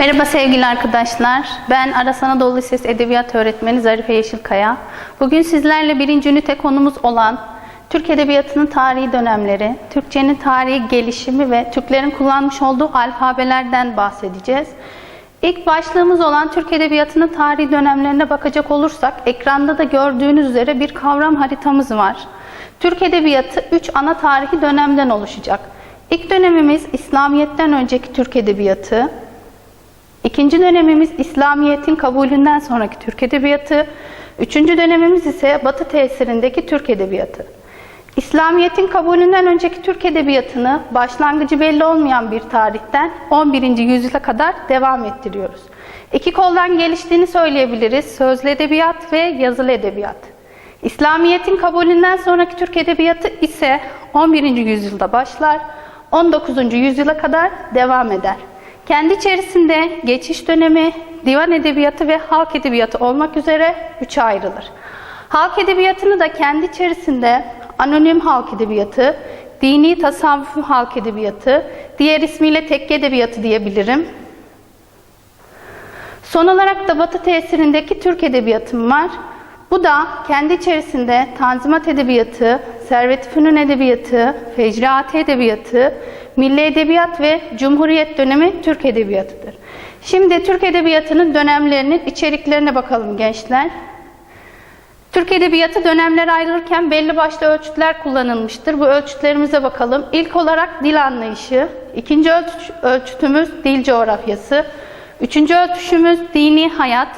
Merhaba sevgili arkadaşlar. Ben Aras Anadolu Lisesi Edebiyat Öğretmeni Zarife Yeşilkaya. Bugün sizlerle birinci ünite konumuz olan Türk Edebiyatı'nın tarihi dönemleri, Türkçenin tarihi gelişimi ve Türklerin kullanmış olduğu alfabelerden bahsedeceğiz. İlk başlığımız olan Türk Edebiyatı'nın tarihi dönemlerine bakacak olursak ekranda da gördüğünüz üzere bir kavram haritamız var. Türk Edebiyatı 3 ana tarihi dönemden oluşacak. İlk dönemimiz İslamiyet'ten önceki Türk Edebiyatı, İkinci dönemimiz İslamiyet'in kabulünden sonraki Türk Edebiyatı. Üçüncü dönemimiz ise Batı tesirindeki Türk Edebiyatı. İslamiyet'in kabulünden önceki Türk Edebiyatı'nı başlangıcı belli olmayan bir tarihten 11. yüzyıla kadar devam ettiriyoruz. İki koldan geliştiğini söyleyebiliriz. Sözlü edebiyat ve yazılı edebiyat. İslamiyet'in kabulünden sonraki Türk Edebiyatı ise 11. yüzyılda başlar, 19. yüzyıla kadar devam eder. Kendi içerisinde geçiş dönemi, divan edebiyatı ve halk edebiyatı olmak üzere üçe ayrılır. Halk edebiyatını da kendi içerisinde anonim halk edebiyatı, dini tasavvufi halk edebiyatı, diğer ismiyle tekke edebiyatı diyebilirim. Son olarak da Batı tesirindeki Türk edebiyatım var. Bu da kendi içerisinde Tanzimat Edebiyatı, Servet-i Fünun Edebiyatı, Fecraati Edebiyatı, Milli Edebiyat ve Cumhuriyet dönemi Türk Edebiyatı'dır. Şimdi Türk Edebiyatı'nın dönemlerinin içeriklerine bakalım gençler. Türk Edebiyatı dönemlere ayrılırken belli başlı ölçütler kullanılmıştır. Bu ölçütlerimize bakalım. İlk olarak dil anlayışı, ikinci ölçü- ölçütümüz dil coğrafyası, üçüncü ölçüşümüz dini hayat,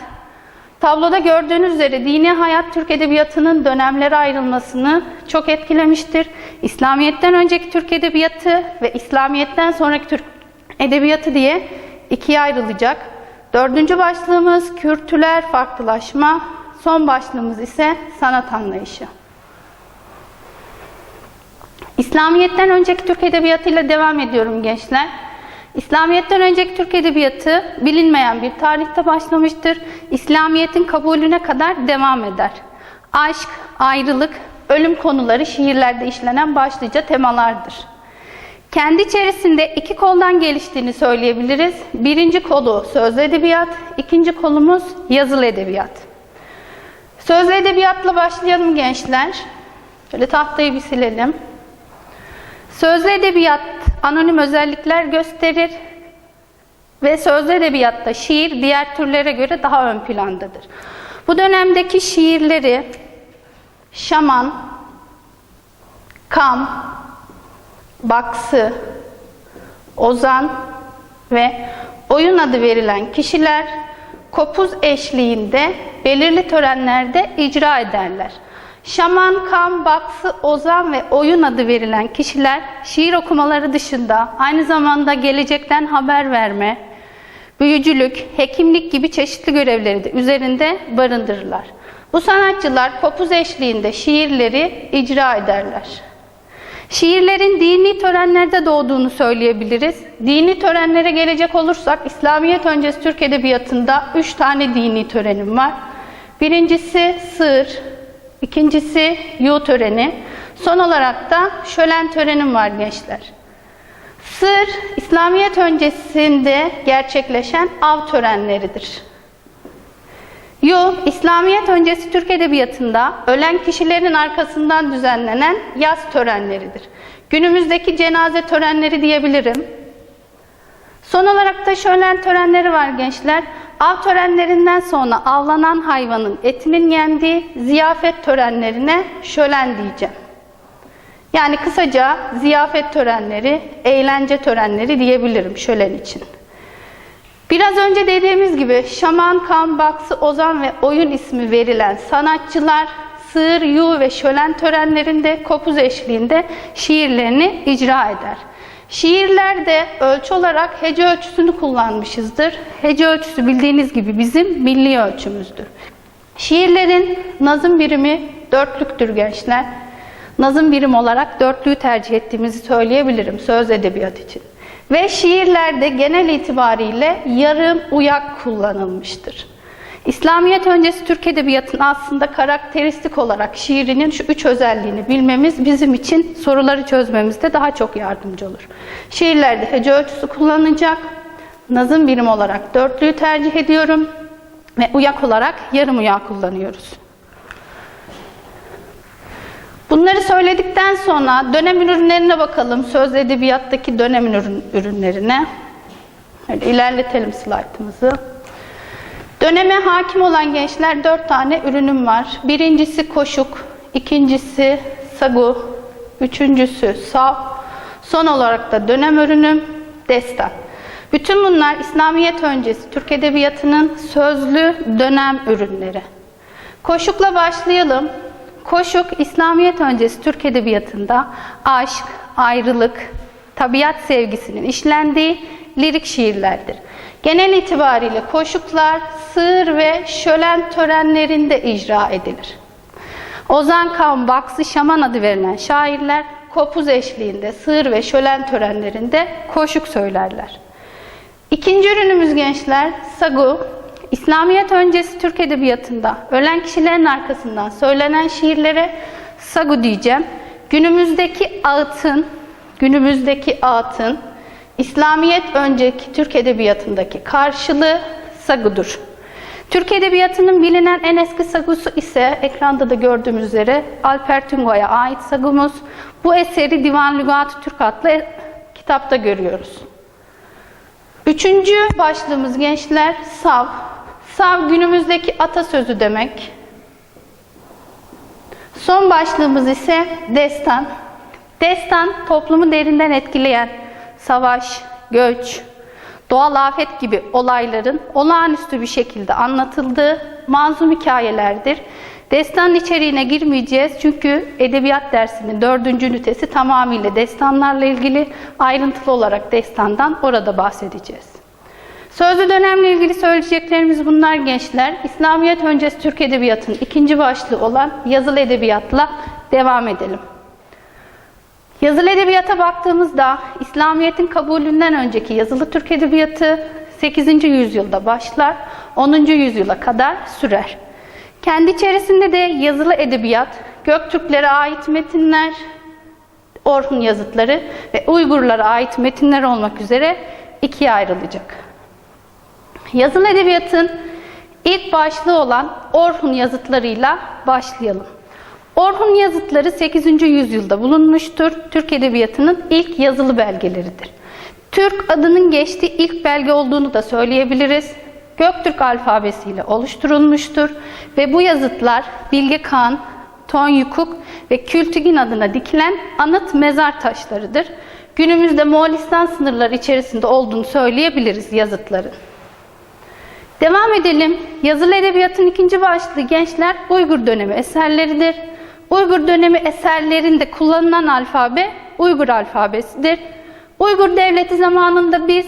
Tabloda gördüğünüz üzere dini hayat Türk Edebiyatı'nın dönemlere ayrılmasını çok etkilemiştir. İslamiyet'ten önceki Türk Edebiyatı ve İslamiyet'ten sonraki Türk Edebiyatı diye ikiye ayrılacak. Dördüncü başlığımız kültürler farklılaşma, son başlığımız ise sanat anlayışı. İslamiyet'ten önceki Türk Edebiyatı ile devam ediyorum gençler. İslamiyet'ten önceki Türk Edebiyatı bilinmeyen bir tarihte başlamıştır. İslamiyet'in kabulüne kadar devam eder. Aşk, ayrılık, ölüm konuları şiirlerde işlenen başlıca temalardır. Kendi içerisinde iki koldan geliştiğini söyleyebiliriz. Birinci kolu sözlü edebiyat, ikinci kolumuz yazılı edebiyat. Sözlü edebiyatla başlayalım gençler. Şöyle tahtayı bir silelim. Sözlü edebiyat anonim özellikler gösterir ve sözlü edebiyatta şiir diğer türlere göre daha ön plandadır. Bu dönemdeki şiirleri şaman, kam, baksı, ozan ve oyun adı verilen kişiler kopuz eşliğinde belirli törenlerde icra ederler. Şaman, kam, baksı, ozan ve oyun adı verilen kişiler şiir okumaları dışında aynı zamanda gelecekten haber verme, büyücülük, hekimlik gibi çeşitli görevleri de üzerinde barındırırlar. Bu sanatçılar kopuz eşliğinde şiirleri icra ederler. Şiirlerin dini törenlerde doğduğunu söyleyebiliriz. Dini törenlere gelecek olursak İslamiyet öncesi Türk Edebiyatı'nda üç tane dini törenim var. Birincisi sığır, ikincisi yu töreni, son olarak da şölen törenim var gençler. Sır, İslamiyet öncesinde gerçekleşen av törenleridir. Yu, İslamiyet öncesi Türk Edebiyatı'nda ölen kişilerin arkasından düzenlenen yaz törenleridir. Günümüzdeki cenaze törenleri diyebilirim. Son olarak da şölen törenleri var gençler. Av törenlerinden sonra avlanan hayvanın etinin yendiği ziyafet törenlerine şölen diyeceğim. Yani kısaca ziyafet törenleri, eğlence törenleri diyebilirim şölen için. Biraz önce dediğimiz gibi şaman, kan, baksı, ozan ve oyun ismi verilen sanatçılar sığır, yu ve şölen törenlerinde kopuz eşliğinde şiirlerini icra eder. Şiirlerde ölçü olarak hece ölçüsünü kullanmışızdır. Hece ölçüsü bildiğiniz gibi bizim milli ölçümüzdür. Şiirlerin nazım birimi dörtlüktür gençler. Nazım birim olarak dörtlüğü tercih ettiğimizi söyleyebilirim söz edebiyat için. Ve şiirlerde genel itibariyle yarım uyak kullanılmıştır. İslamiyet öncesi Türk Edebiyatı'nın aslında karakteristik olarak şiirinin şu üç özelliğini bilmemiz bizim için soruları çözmemizde daha çok yardımcı olur. Şiirlerde hece ölçüsü kullanılacak, nazım birim olarak dörtlüyü tercih ediyorum ve uyak olarak yarım uyak kullanıyoruz. Bunları söyledikten sonra dönem ürünlerine bakalım. Söz edebiyattaki dönem ürün, ürünlerine. Öyle ilerletelim slaytımızı. Döneme hakim olan gençler dört tane ürünüm var. Birincisi koşuk, ikincisi sagu, üçüncüsü sav, son olarak da dönem ürünüm destan. Bütün bunlar İslamiyet öncesi Türk Edebiyatı'nın sözlü dönem ürünleri. Koşukla başlayalım. Koşuk, İslamiyet öncesi Türk Edebiyatı'nda aşk, ayrılık, tabiat sevgisinin işlendiği lirik şiirlerdir. Genel itibariyle koşuklar sığır ve şölen törenlerinde icra edilir. Ozan Kavm, Baksı Şaman adı verilen şairler kopuz eşliğinde sığır ve şölen törenlerinde koşuk söylerler. İkinci ürünümüz gençler sagu. İslamiyet öncesi Türk Edebiyatı'nda ölen kişilerin arkasından söylenen şiirlere sagu diyeceğim. Günümüzdeki ağıtın, günümüzdeki ağıtın İslamiyet önceki Türk Edebiyatı'ndaki karşılığı sagudur. Türk Edebiyatı'nın bilinen en eski sagusu ise ekranda da gördüğümüz üzere Alper Tungo'ya ait sagumuz. Bu eseri Divan Lügat-ı Türk adlı kitapta görüyoruz. Üçüncü başlığımız gençler sav. Sav günümüzdeki atasözü demek. Son başlığımız ise destan. Destan toplumu derinden etkileyen savaş, göç, doğal afet gibi olayların olağanüstü bir şekilde anlatıldığı manzum hikayelerdir. Destanın içeriğine girmeyeceğiz çünkü edebiyat dersinin dördüncü ünitesi tamamıyla destanlarla ilgili ayrıntılı olarak destandan orada bahsedeceğiz. Sözlü dönemle ilgili söyleyeceklerimiz bunlar gençler. İslamiyet öncesi Türk Edebiyatı'nın ikinci başlığı olan yazılı edebiyatla devam edelim. Yazılı edebiyata baktığımızda İslamiyet'in kabulünden önceki yazılı Türk Edebiyatı 8. yüzyılda başlar, 10. yüzyıla kadar sürer. Kendi içerisinde de yazılı edebiyat, Göktürklere ait metinler, Orhun yazıtları ve Uygurlara ait metinler olmak üzere ikiye ayrılacak. Yazılı edebiyatın ilk başlığı olan Orhun yazıtlarıyla başlayalım. Orhun yazıtları 8. yüzyılda bulunmuştur. Türk Edebiyatı'nın ilk yazılı belgeleridir. Türk adının geçtiği ilk belge olduğunu da söyleyebiliriz. Göktürk alfabesiyle oluşturulmuştur ve bu yazıtlar Bilge Kağan, Tonyukuk ve Kültügin adına dikilen anıt mezar taşlarıdır. Günümüzde Moğolistan sınırları içerisinde olduğunu söyleyebiliriz yazıtların. Devam edelim. Yazılı edebiyatın ikinci başlığı gençler Uygur dönemi eserleridir. Uygur dönemi eserlerinde kullanılan alfabe Uygur alfabesidir. Uygur devleti zamanında biz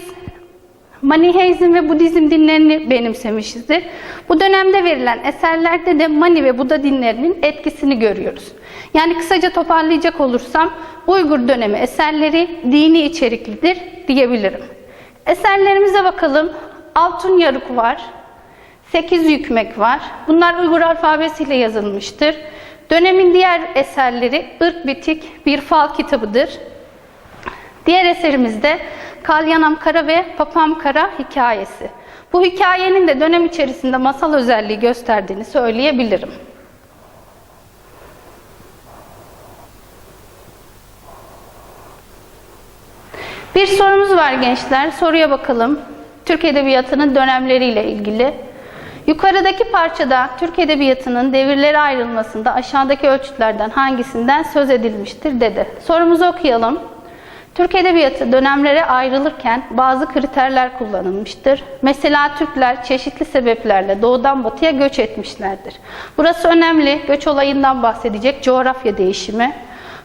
Maniheizm ve Budizm dinlerini benimsemişizdir. Bu dönemde verilen eserlerde de Mani ve Buda dinlerinin etkisini görüyoruz. Yani kısaca toparlayacak olursam Uygur dönemi eserleri dini içeriklidir diyebilirim. Eserlerimize bakalım. Altın yarık var. Sekiz yükmek var. Bunlar Uygur alfabesiyle yazılmıştır. Dönemin diğer eserleri Irk Bitik bir fal kitabıdır. Diğer eserimizde Kalyanam Kara ve Papam Kara hikayesi. Bu hikayenin de dönem içerisinde masal özelliği gösterdiğini söyleyebilirim. Bir sorumuz var gençler. Soruya bakalım. Türk Edebiyatı'nın dönemleriyle ilgili. Yukarıdaki parçada Türk Edebiyatı'nın devirlere ayrılmasında aşağıdaki ölçütlerden hangisinden söz edilmiştir dedi. Sorumuzu okuyalım. Türk Edebiyatı dönemlere ayrılırken bazı kriterler kullanılmıştır. Mesela Türkler çeşitli sebeplerle doğudan batıya göç etmişlerdir. Burası önemli. Göç olayından bahsedecek coğrafya değişimi.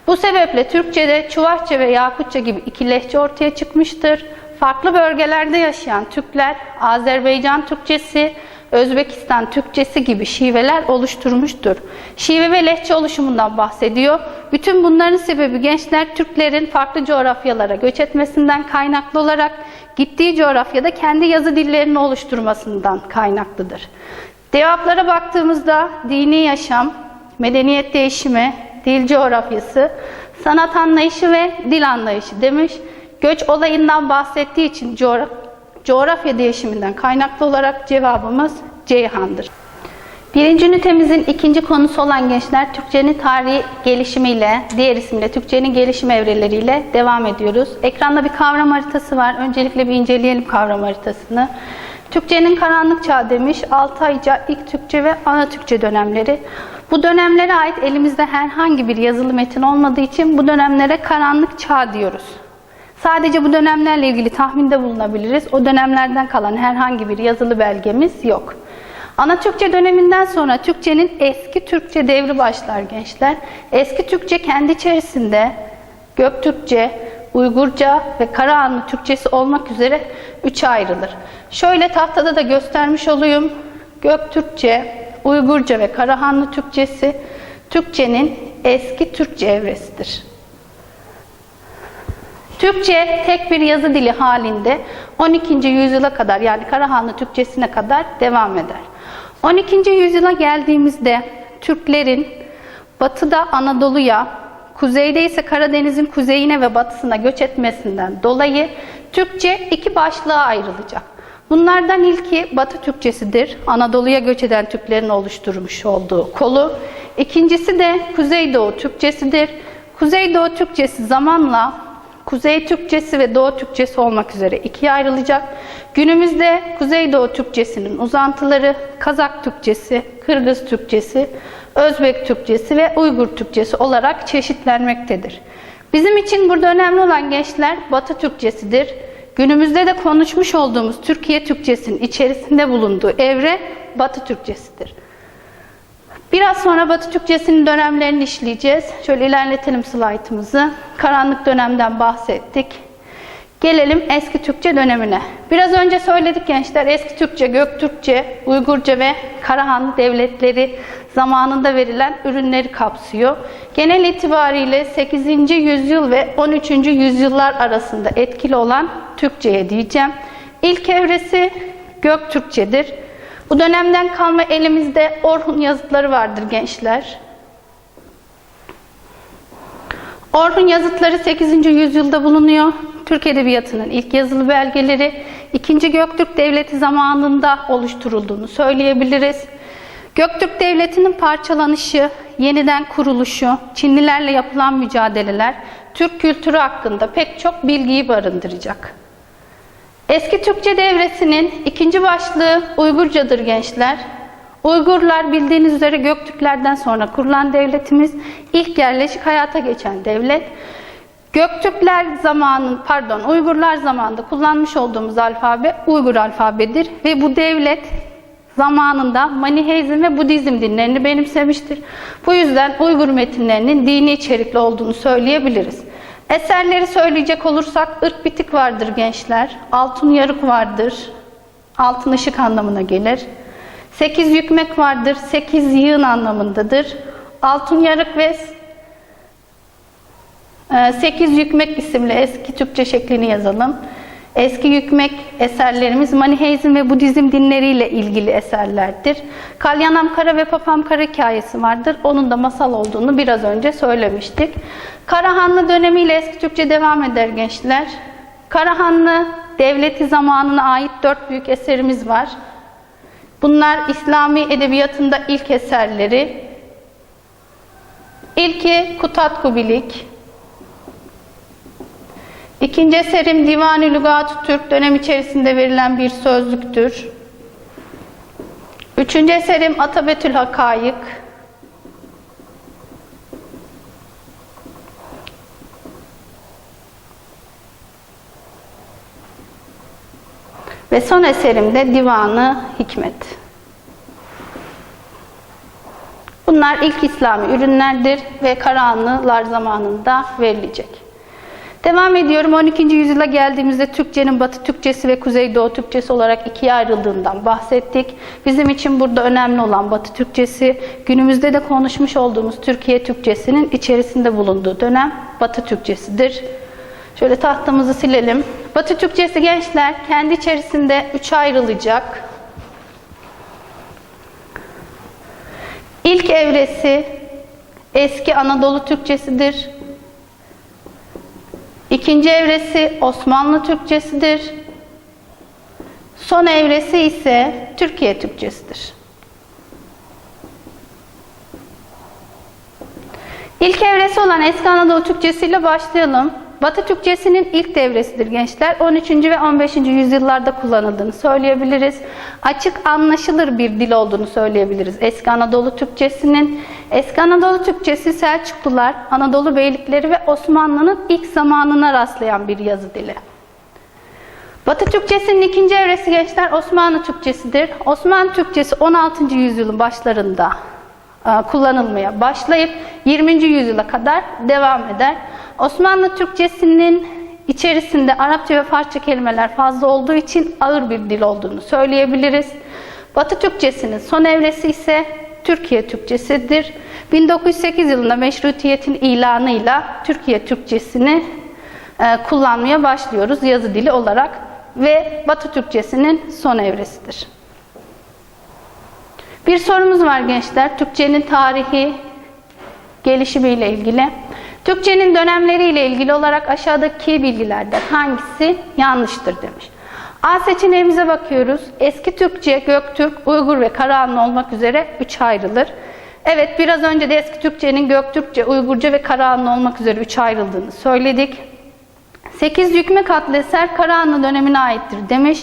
Bu sebeple Türkçe'de Çuvahça ve Yakutça gibi iki lehçe ortaya çıkmıştır. Farklı bölgelerde yaşayan Türkler Azerbaycan Türkçesi, Özbekistan Türkçesi gibi şiveler oluşturmuştur. Şive ve lehçe oluşumundan bahsediyor. Bütün bunların sebebi gençler Türklerin farklı coğrafyalara göç etmesinden kaynaklı olarak gittiği coğrafyada kendi yazı dillerini oluşturmasından kaynaklıdır. Cevaplara baktığımızda dini yaşam, medeniyet değişimi, dil coğrafyası, sanat anlayışı ve dil anlayışı demiş. Göç olayından bahsettiği için coğrafya değişiminden kaynaklı olarak cevabımız Ceyhan'dır. Birinci ünitemizin ikinci konusu olan gençler Türkçenin tarihi gelişimiyle, diğer ismiyle Türkçenin gelişim evreleriyle devam ediyoruz. Ekranda bir kavram haritası var. Öncelikle bir inceleyelim kavram haritasını. Türkçenin karanlık çağı demiş, Altayca, ilk Türkçe ve ana Türkçe dönemleri. Bu dönemlere ait elimizde herhangi bir yazılı metin olmadığı için bu dönemlere karanlık çağ diyoruz. Sadece bu dönemlerle ilgili tahminde bulunabiliriz. O dönemlerden kalan herhangi bir yazılı belgemiz yok. Ana Türkçe döneminden sonra Türkçenin eski Türkçe devri başlar gençler. Eski Türkçe kendi içerisinde Göktürkçe, Uygurca ve Karahanlı Türkçesi olmak üzere üçe ayrılır. Şöyle tahtada da göstermiş olayım. Göktürkçe, Uygurca ve Karahanlı Türkçesi Türkçenin eski Türkçe evresidir. Türkçe tek bir yazı dili halinde 12. yüzyıla kadar yani Karahanlı Türkçesine kadar devam eder. 12. yüzyıla geldiğimizde Türklerin batıda Anadolu'ya, kuzeyde ise Karadeniz'in kuzeyine ve batısına göç etmesinden dolayı Türkçe iki başlığa ayrılacak. Bunlardan ilki Batı Türkçesidir. Anadolu'ya göç eden Türklerin oluşturmuş olduğu kolu. İkincisi de Kuzeydoğu Türkçesidir. Kuzeydoğu Türkçesi zamanla Kuzey Türkçesi ve Doğu Türkçesi olmak üzere ikiye ayrılacak. Günümüzde Kuzeydoğu Türkçesinin uzantıları Kazak Türkçesi, Kırgız Türkçesi, Özbek Türkçesi ve Uygur Türkçesi olarak çeşitlenmektedir. Bizim için burada önemli olan gençler Batı Türkçesidir. Günümüzde de konuşmuş olduğumuz Türkiye Türkçesinin içerisinde bulunduğu evre Batı Türkçesidir. Biraz sonra Batı Türkçesinin dönemlerini işleyeceğiz. Şöyle ilerletelim slaytımızı. Karanlık dönemden bahsettik. Gelelim eski Türkçe dönemine. Biraz önce söyledik gençler eski Türkçe, Göktürkçe, Uygurca ve Karahanlı devletleri zamanında verilen ürünleri kapsıyor. Genel itibariyle 8. yüzyıl ve 13. yüzyıllar arasında etkili olan Türkçe'ye diyeceğim. İlk evresi Göktürkçedir. Bu dönemden kalma elimizde Orhun yazıtları vardır gençler. Orhun yazıtları 8. yüzyılda bulunuyor. Türk Edebiyatı'nın ilk yazılı belgeleri 2. Göktürk Devleti zamanında oluşturulduğunu söyleyebiliriz. Göktürk Devleti'nin parçalanışı, yeniden kuruluşu, Çinlilerle yapılan mücadeleler Türk kültürü hakkında pek çok bilgiyi barındıracak. Eski Türkçe devresinin ikinci başlığı Uygurcadır gençler. Uygurlar bildiğiniz üzere Göktürklerden sonra kurulan devletimiz ilk yerleşik hayata geçen devlet. Göktürkler zamanın pardon Uygurlar zamanında kullanmış olduğumuz alfabe Uygur alfabedir ve bu devlet zamanında Maniheizm ve Budizm dinlerini benimsemiştir. Bu yüzden Uygur metinlerinin dini içerikli olduğunu söyleyebiliriz. Eserleri söyleyecek olursak ırk bitik vardır gençler. Altın yarık vardır. Altın ışık anlamına gelir. Sekiz yükmek vardır. Sekiz yığın anlamındadır. Altın yarık ve e, sekiz yükmek isimli eski Türkçe şeklini yazalım. Eski yükmek eserlerimiz Maniheizm ve Budizm dinleriyle ilgili eserlerdir. Kalyanam Kara ve Papam Kara hikayesi vardır. Onun da masal olduğunu biraz önce söylemiştik. Karahanlı dönemiyle eski Türkçe devam eder gençler. Karahanlı devleti zamanına ait dört büyük eserimiz var. Bunlar İslami edebiyatında ilk eserleri. İlki Kutat Kubilik. İkinci eserim Divan-ı Lügat-ı Türk dönem içerisinde verilen bir sözlüktür. Üçüncü eserim Atabetül Hakayık. Ve son eserim de Divanı Hikmet. Bunlar ilk İslami ürünlerdir ve Karahanlılar zamanında verilecek. Devam ediyorum. 12. yüzyıla geldiğimizde Türkçenin Batı Türkçesi ve Kuzeydoğu Türkçesi olarak ikiye ayrıldığından bahsettik. Bizim için burada önemli olan Batı Türkçesi, günümüzde de konuşmuş olduğumuz Türkiye Türkçesinin içerisinde bulunduğu dönem Batı Türkçesidir. Şöyle tahtamızı silelim. Batı Türkçesi gençler kendi içerisinde üçe ayrılacak. İlk evresi eski Anadolu Türkçesidir. İkinci evresi Osmanlı Türkçesidir. Son evresi ise Türkiye Türkçesidir. İlk evresi olan Eski Anadolu Türkçesi ile başlayalım. Batı Türkçesinin ilk devresidir gençler. 13. ve 15. yüzyıllarda kullanıldığını söyleyebiliriz. Açık anlaşılır bir dil olduğunu söyleyebiliriz. Eski Anadolu Türkçesinin Eski Anadolu Türkçesi Selçuklular, Anadolu beylikleri ve Osmanlı'nın ilk zamanına rastlayan bir yazı dili. Batı Türkçesinin ikinci evresi gençler Osmanlı Türkçesidir. Osmanlı Türkçesi 16. yüzyılın başlarında kullanılmaya başlayıp 20. yüzyıla kadar devam eder. Osmanlı Türkçesinin içerisinde Arapça ve Farsça kelimeler fazla olduğu için ağır bir dil olduğunu söyleyebiliriz. Batı Türkçesinin son evresi ise Türkiye Türkçesidir. 1908 yılında meşrutiyetin ilanıyla Türkiye Türkçesini e, kullanmaya başlıyoruz yazı dili olarak ve Batı Türkçesinin son evresidir. Bir sorumuz var gençler. Türkçenin tarihi gelişimiyle ilgili. Türkçenin dönemleriyle ilgili olarak aşağıdaki bilgilerden hangisi yanlıştır demiş. A seçeneğimize bakıyoruz. Eski Türkçe, Göktürk, Uygur ve Karahanlı olmak üzere üç ayrılır. Evet biraz önce de eski Türkçenin Göktürkçe, Uygurca ve Karahanlı olmak üzere üç ayrıldığını söyledik. 8 yükmek adlı eser Karahanlı dönemine aittir demiş.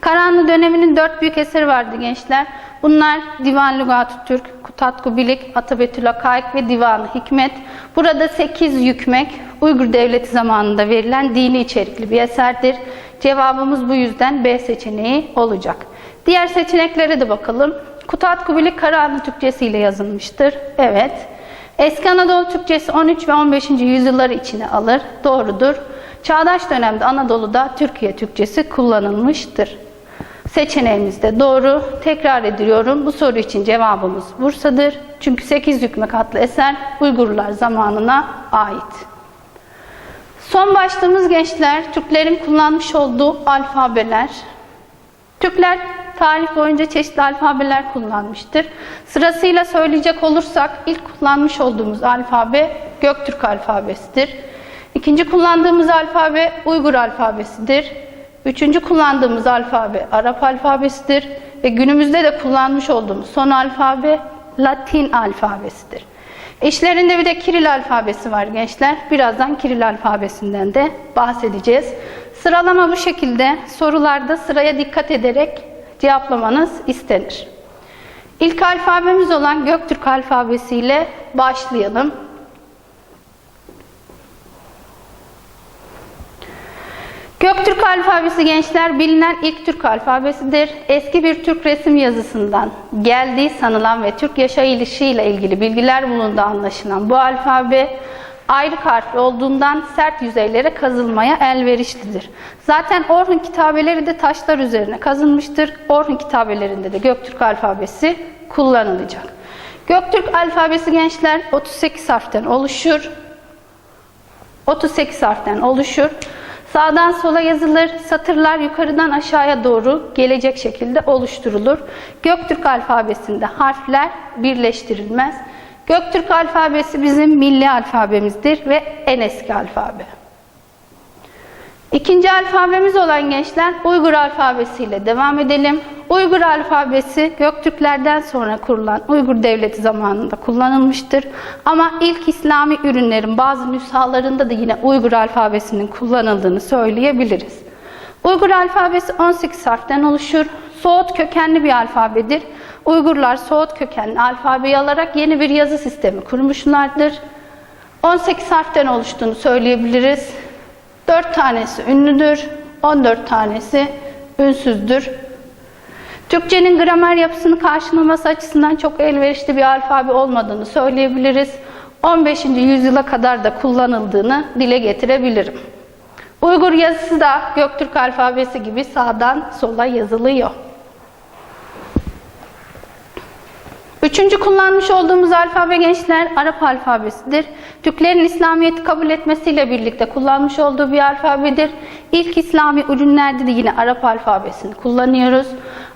Karahanlı döneminin dört büyük eseri vardı gençler. Bunlar Divan Lügat-ı Türk, Kutat Kubilik, Atabetül Hakaik ve Divan-ı Hikmet. Burada 8 yükmek Uygur Devleti zamanında verilen dini içerikli bir eserdir. Cevabımız bu yüzden B seçeneği olacak. Diğer seçeneklere de bakalım. Kutat Kubilik Karahanlı Türkçesi ile yazılmıştır. Evet. Eski Anadolu Türkçesi 13 ve 15. yüzyılları içine alır. Doğrudur. Çağdaş dönemde Anadolu'da Türkiye Türkçesi kullanılmıştır. Seçeneğimiz de doğru. Tekrar ediyorum. Bu soru için cevabımız Bursa'dır. Çünkü 8 hükmek adlı eser Uygurlar zamanına ait. Son başlığımız gençler, Türklerin kullanmış olduğu alfabeler. Türkler tarih boyunca çeşitli alfabeler kullanmıştır. Sırasıyla söyleyecek olursak ilk kullanmış olduğumuz alfabe Göktürk alfabesidir. İkinci kullandığımız alfabe Uygur alfabesidir. Üçüncü kullandığımız alfabe Arap alfabesidir ve günümüzde de kullanmış olduğumuz son alfabe Latin alfabesidir. İşlerinde bir de Kiril alfabesi var gençler. Birazdan Kiril alfabesinden de bahsedeceğiz. Sıralama bu şekilde. Sorularda sıraya dikkat ederek cevaplamanız istenir. İlk alfabemiz olan Göktürk alfabesiyle başlayalım. Göktürk alfabesi gençler bilinen ilk Türk alfabesidir. Eski bir Türk resim yazısından geldiği sanılan ve Türk yaşayışı ile ilgili bilgiler bulunduğu anlaşılan bu alfabe ayrı harfli olduğundan sert yüzeylere kazılmaya elverişlidir. Zaten Orhun kitabeleri de taşlar üzerine kazınmıştır. Orhun kitabelerinde de Göktürk alfabesi kullanılacak. Göktürk alfabesi gençler 38 harften oluşur. 38 harften oluşur. Sağdan sola yazılır, satırlar yukarıdan aşağıya doğru gelecek şekilde oluşturulur. Göktürk alfabesinde harfler birleştirilmez. Göktürk alfabesi bizim milli alfabemizdir ve en eski alfabe. İkinci alfabemiz olan gençler Uygur alfabesiyle devam edelim. Uygur alfabesi Göktürklerden sonra kurulan Uygur Devleti zamanında kullanılmıştır. Ama ilk İslami ürünlerin bazı nüshalarında da yine Uygur alfabesinin kullanıldığını söyleyebiliriz. Uygur alfabesi 18 harften oluşur. Soğut kökenli bir alfabedir. Uygurlar Soğut kökenli alfabeyi alarak yeni bir yazı sistemi kurmuşlardır. 18 harften oluştuğunu söyleyebiliriz. 4 tanesi ünlüdür, 14 tanesi ünsüzdür. Türkçenin gramer yapısını karşılaması açısından çok elverişli bir alfabe olmadığını söyleyebiliriz. 15. yüzyıla kadar da kullanıldığını dile getirebilirim. Uygur yazısı da Göktürk alfabesi gibi sağdan sola yazılıyor. Üçüncü kullanmış olduğumuz alfabe gençler Arap alfabesidir. Türklerin İslamiyet'i kabul etmesiyle birlikte kullanmış olduğu bir alfabedir. İlk İslami ürünlerde de yine Arap alfabesini kullanıyoruz.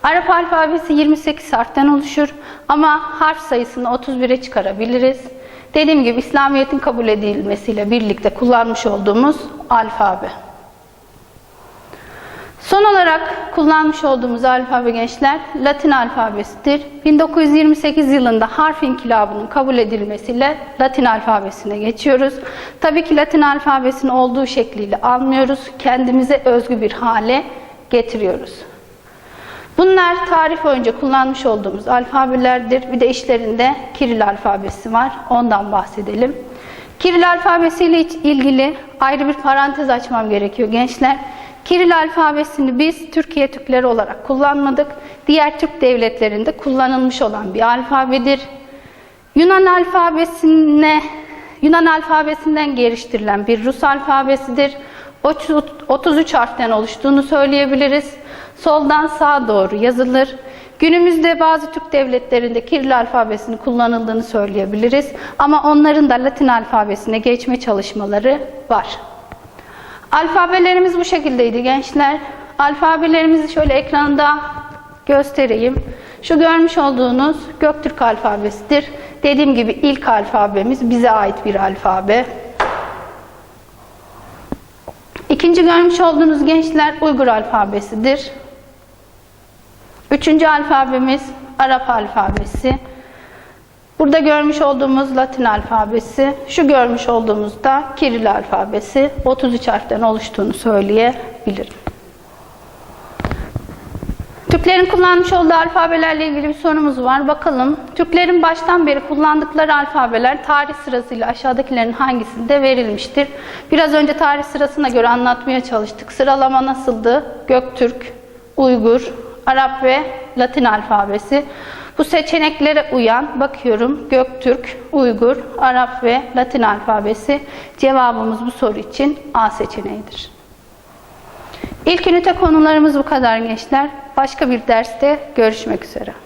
Arap alfabesi 28 harften oluşur ama harf sayısını 31'e çıkarabiliriz. Dediğim gibi İslamiyet'in kabul edilmesiyle birlikte kullanmış olduğumuz alfabe. Son olarak kullanmış olduğumuz alfabe gençler Latin alfabesidir. 1928 yılında harf inkılabının kabul edilmesiyle Latin alfabesine geçiyoruz. Tabii ki Latin alfabesini olduğu şekliyle almıyoruz. Kendimize özgü bir hale getiriyoruz. Bunlar tarih boyunca kullanmış olduğumuz alfabelerdir. Bir de işlerinde Kiril alfabesi var. Ondan bahsedelim. Kiril alfabesiyle ilgili ayrı bir parantez açmam gerekiyor gençler. Kiril alfabesini biz Türkiye Türkleri olarak kullanmadık. Diğer Türk devletlerinde kullanılmış olan bir alfabedir. Yunan alfabesine Yunan alfabesinden geliştirilen bir Rus alfabesidir. 33 harften oluştuğunu söyleyebiliriz. Soldan sağa doğru yazılır. Günümüzde bazı Türk devletlerinde Kiril alfabesini kullanıldığını söyleyebiliriz. Ama onların da Latin alfabesine geçme çalışmaları var. Alfabelerimiz bu şekildeydi gençler. Alfabelerimizi şöyle ekranda göstereyim. Şu görmüş olduğunuz Göktürk alfabesidir. Dediğim gibi ilk alfabemiz bize ait bir alfabe. İkinci görmüş olduğunuz gençler Uygur alfabesidir. Üçüncü alfabemiz Arap alfabesi. Burada görmüş olduğumuz Latin alfabesi, şu görmüş olduğumuz da Kiril alfabesi 33 harften oluştuğunu söyleyebilirim. Türklerin kullanmış olduğu alfabelerle ilgili bir sorumuz var. Bakalım. Türklerin baştan beri kullandıkları alfabeler tarih sırasıyla aşağıdakilerin hangisinde verilmiştir? Biraz önce tarih sırasına göre anlatmaya çalıştık. Sıralama nasıldı? Göktürk, Uygur, Arap ve Latin alfabesi. Bu seçeneklere uyan bakıyorum Göktürk, Uygur, Arap ve Latin alfabesi. Cevabımız bu soru için A seçeneğidir. İlk ünite konularımız bu kadar gençler. Başka bir derste görüşmek üzere.